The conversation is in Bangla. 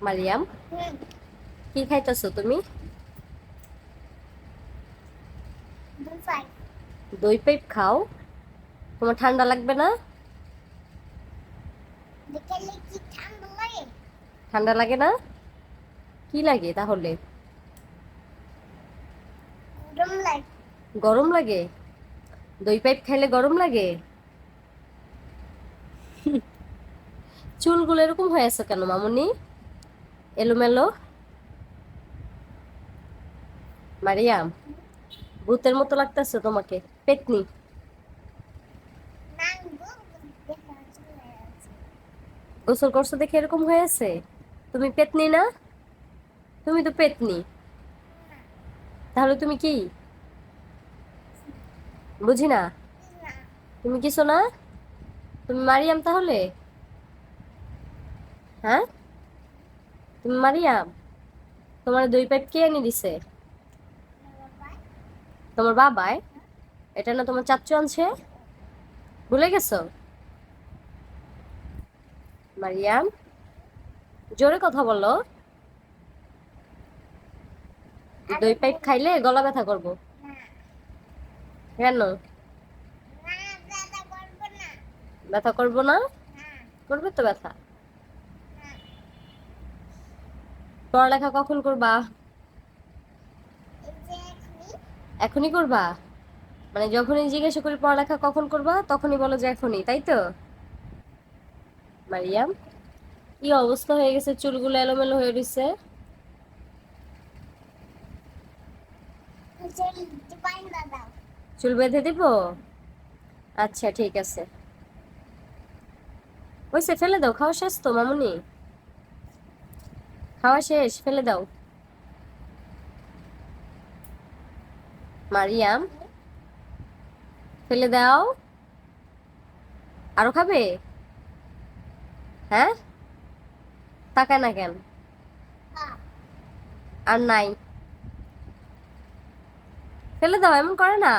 মারিয়াম হুম কি খাইতেছো তুমি দুই পাইপ খাও তোমার ঠান্ডা লাগবে না ঠান্ডা লাগে না কি লাগে তাহলে গরম লাগে গরম লাগে দই পাইপ খাইলে গরম লাগে চুলগুলো এরকম হয়ে আছে কেন মামুনি এলোমেলো? মারিয়াম ভূতের মতো লাগতেছে তোমাকে। পেতনি। গোসল করছ দেখে এরকম হয়ে আছে? তুমি পেতনি না? তুমি তো পেতনি। তাহলে তুমি কি? বুঝি না? তুমি কিছু না? তুমি মারিয়াম তাহলে? হ্যাঁ? তুমি মারিয়াম তোমার দুই পাইপ কে এনে দিছে? তোমার বাবাই? এটা না তোমার চাচ্চু আনছে? ভুলে গেছো? মারিয়াম জোরে কথা বলো। দই পাইপ খাইলে গলা ব্যথা করব। কেন? ব্যথা করব না? করবে তো ব্যথা না পড়ালেখা কখন করবা? এখনই করবা? মানে যখনই জিজ্ঞাসা করি পড়ালেখা কখন করবা, তখনই বলো যে এখনই, তাই তো? মারিয়াম, কি অবস্থা হয়ে গেছে? চুলগুলো এলোমেলো হয়ে দাদা চুল বেঁধে দিব? আচ্ছা ঠিক আছে। ওইসে ফেলে দাও, খাওয়া শেষ তো, মামুনি? খাওয়া শেষ, ফেলে দাও। মারিয়াম, ফেলে দাও। আরও খাবে? হ্যাঁ? তাকায় না কেন? আর নাই। ফেলে দাও, এমন করে না।